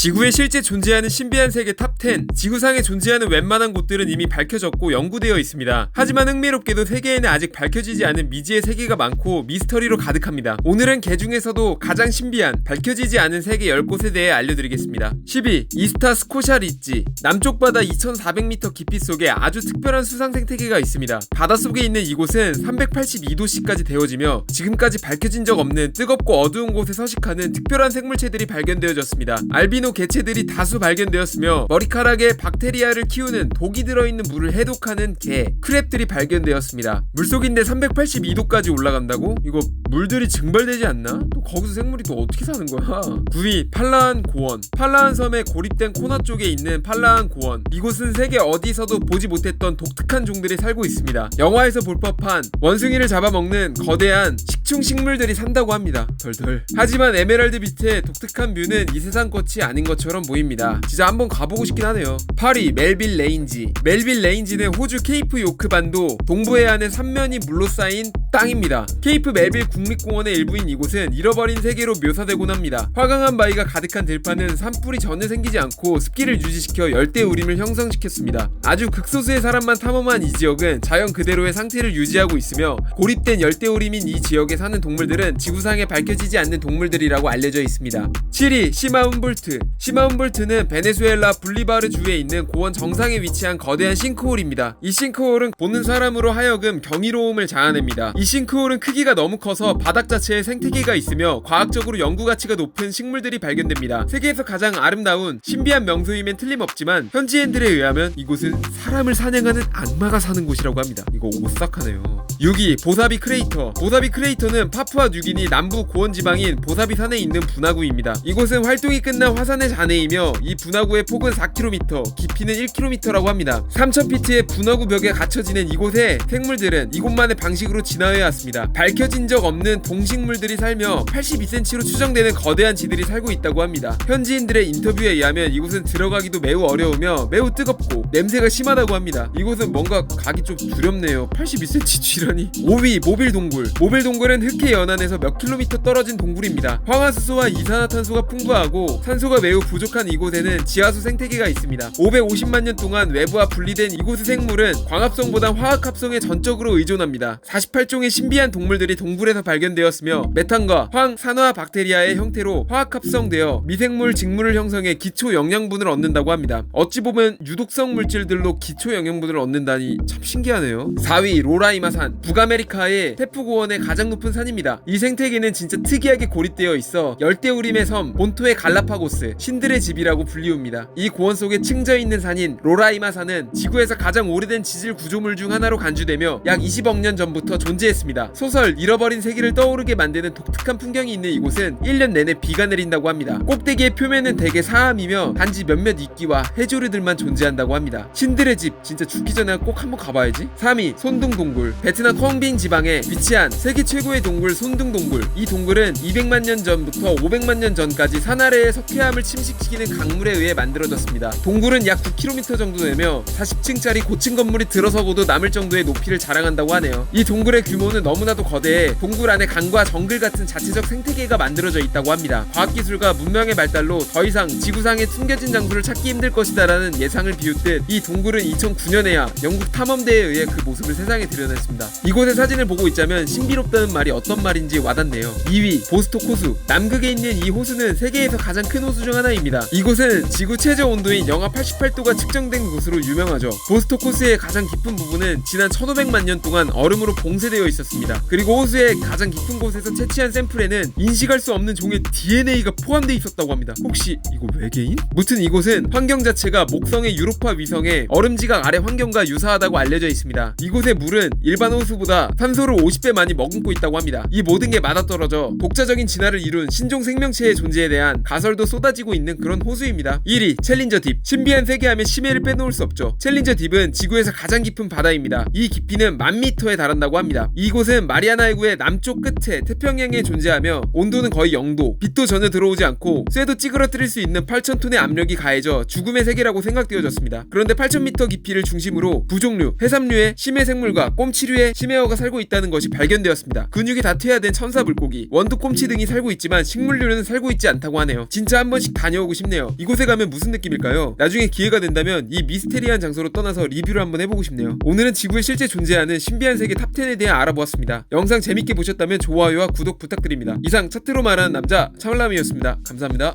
지구에 실제 존재하는 신비한 세계 탑10 지구상에 존재하는 웬만한 곳들은 이미 밝혀졌고 연구되어 있습니다. 하지만 흥미롭게도 세계에는 아직 밝혀지지 않은 미지의 세계가 많고 미스터리로 가득합니다. 오늘은 개 중에서도 가장 신비한 밝혀지지 않은 세계 10곳에 대해 알려드리겠습니다. 12. 이스타 스코샤 리지 남쪽 바다 2400m 깊이 속에 아주 특별한 수상 생태계가 있습니다. 바닷속에 있는 이곳은 382도씨까지 데워지며 지금까지 밝혀진 적 없는 뜨겁고 어두운 곳에 서식하는 특별한 생물체들이 발견되어졌습니다. 알비노 개체들이 다수 발견되었으며 머리카락에 박테리아를 키우는 독이 들어있는 물을 해독하는 개, 크랩들이 발견되었습니다. 물속인데 382도까지 올라간다고? 이거 물들이 증발되지 않나? 또 거기서 생물이 또 어떻게 사는 거야? 9위 팔라한 고원 팔라한 섬의 고립된 코너 쪽에 있는 팔라한 고원 이곳은 세계 어디서도 보지 못했던 독특한 종들이 살고 있습니다. 영화에서 볼 법한 원숭이를 잡아먹는 거대한 식충 식물들이 산다고 합니다. 덜덜. 하지만 에메랄드 밑에 독특한 뷰는 이 세상 것이 아닌 것처럼 보입니다. 진짜 한번 가보고 싶긴 하네요. 8위 멜빌 레인지. 멜빌 레인지는 호주 케이프 요크 반도 동부 해안의 삼면이 물로 쌓인 땅입니다. 케이프 멜빌 국립공원의 일부인 이곳은 잃어버린 세계로 묘사되곤 합니다. 화강한 바위가 가득한 들판은 산불이 전혀 생기지 않고 습기를 유지시켜 열대 우림을 형성시켰습니다. 아주 극소수의 사람만 탐험한 이 지역은 자연 그대로의 상태를 유지하고 있으며 고립된 열대 우림인 이 지역에 사는 동물들은 지구상에 밝혀지지 않는 동물들이라고 알려져 있습니다. 7위 시마움볼트. 시마움볼트는 베네수엘라 블리바르 주에 있는 고원 정상에 위치한 거대한 싱크홀입니다. 이 싱크홀은 보는 사람으로 하여금 경이로움을 자아냅니다. 이 싱크홀은 크기가 너무 커서 바닥 자체에 생태계가 있으며 과학적으로 연구 가치가 높은 식물들이 발견됩니다. 세계에서 가장 아름다운 신비한 명소임엔 틀림없지만 현지인들에 의하면 이곳은 사람을 사냥하는 악마가 사는 곳이라고 합니다. 이거 오싹하네요. 6위 보사비 크레이터. 보사비 크레이터는 파푸아 뉴기니 남부 고원 지방인 보사비 산에 있는 분화구입니다. 이곳은 활동이 끝난 화산의 잔해이며 이 분화구의 폭은 4km, 깊이는 1km라고 합니다. 3,000피트의 분화구 벽에 갇혀지는 이곳의 생물들은 이곳만의 방식으로 진화 해 왔습니다. 밝혀진 적 없는 동식물들이 살며 82cm로 추정되는 거대한 쥐들이 살고 있다고 합니다. 현지인들의 인터뷰에 의하면 이곳은 들어가기도 매우 어려우며 매우 뜨겁고 냄새가 심하다고 합니다. 이곳은 뭔가 가기 좀 두렵네요. 82cm 쥐라니. 5위 모빌 동굴. 모빌 동굴은 흑해 연안에서 몇 킬로미터 떨어진 동굴입니다. 황화수소와 이산화탄소가 풍부하고 산소가 매우 부족한 이곳에는 지하수 생태계가 있습니다. 550만 년 동안 외부와 분리된 이곳의 생물은 광합성보다 화학합성에 전적으로 의존합니다. 48 종의 신비한 동물들이 동굴에서 발견되었으며 메탄과 황, 산화 박테리아의 형태로 화학 합성되어 미생물 직물을 형성해 기초 영양분을 얻는다고 합니다. 어찌 보면 유독성 물질들로 기초 영양분을 얻는다니 참 신기하네요. 4위 로라이마산 북아메리카의 테프고원의 가장 높은 산입니다. 이 생태계는 진짜 특이하게 고립되어 있어 열대우림의 섬 본토의 갈라파고스 신들의 집이라고 불리웁니다. 이 고원 속에 층져 있는 산인 로라이마산은 지구에서 가장 오래된 지질 구조물 중 하나로 간주되며 약 20억 년 전부터 존재 했습니다. 소설 잃어버린 세계를 떠오르게 만드는 독특한 풍경이 있는 이곳은 1년 내내 비가 내린다고 합니다. 꼭대기의 표면은 대개 사암이며 단지 몇몇 이끼와 해조류들만 존재한다고 합니다. 신들의 집 진짜 죽기 전에 꼭 한번 가봐야지. 3위 손둥 동굴 베트남 콩빈 지방에 위치한 세계 최고의 동굴 손둥 동굴. 이 동굴은 200만 년 전부터 500만 년 전까지 산 아래의 석회암을 침식시키는 강물에 의해 만들어졌습니다. 동굴은 약 9km 정도 되며 40층짜리 고층 건물이 들어서고도 남을 정도의 높이를 자랑한다고 하네요. 이 동굴의 규 모는 너무나도 거대해 동굴 안에 강과 정글 같은 자체적 생태계가 만들어져 있다고 합니다. 과학기술과 문명의 발달로 더 이상 지구상의 숨겨진 장소를 찾기 힘들 것이다라는 예상을 비웃듯 이 동굴은 2009년에야 영국 탐험대에 의해 그 모습을 세상에 드러냈습니다. 이곳의 사진을 보고 있자면 신비롭다는 말이 어떤 말인지 와닿네요. 2위 보스토 호수 남극에 있는 이 호수는 세계에서 가장 큰 호수 중 하나입니다. 이곳은 지구 최저 온도인 영하 88도가 측정된 곳으로 유명하죠. 보스토 호수의 가장 깊은 부분은 지난 1500만 년 동안 얼음으로 봉쇄되어 있었습니다. 그리고 호수의 가장 깊은 곳에서 채취한 샘플에는 인식할 수 없는 종의 DNA가 포함되어 있었다고 합니다. 혹시 이거 외계인? 무튼 이곳은 환경 자체가 목성의 유로파 위성의 얼음지각 아래 환경과 유사하다고 알려져 있습니다. 이곳의 물은 일반 호수보다 탄소를 50배 많이 머금고 있다고 합니다. 이 모든 게 맞아떨어져 독자적인 진화를 이룬 신종 생명체의 존재에 대한 가설도 쏟아지고 있는 그런 호수입니다. 1위 챌린저 딥 신비한 세계하면 심해를 빼놓을 수 없죠. 챌린저 딥은 지구에서 가장 깊은 바다입니다. 이 깊이는 만 미터에 달한다고 합니다. 이곳은 마리아나 해구의 남쪽 끝에 태평양에 존재하며 온도는 거의 0도, 빛도 전혀 들어오지 않고 쇠도 찌그러뜨릴 수 있는 8,000톤의 압력이 가해져 죽음의 세계라고 생각되어졌습니다. 그런데 8,000m 깊이를 중심으로 부종류, 해삼류의 심해 생물과 꼼치류의 심해어가 살고 있다는 것이 발견되었습니다. 근육이 다 퇴화된 천사 물고기, 원두 꼼치 등이 살고 있지만 식물류는 살고 있지 않다고 하네요. 진짜 한 번씩 다녀오고 싶네요. 이곳에 가면 무슨 느낌일까요? 나중에 기회가 된다면 이 미스테리한 장소로 떠나서 리뷰를 한번 해보고 싶네요. 오늘은 지구에 실제 존재하는 신비한 세계 탑10에 대해 알아보았습니다. 영상 재밌게 보셨다면 좋아요와 구독 부탁드립니다. 이상 차트로 말하는 남자 차울람이었습니다. 감사합니다.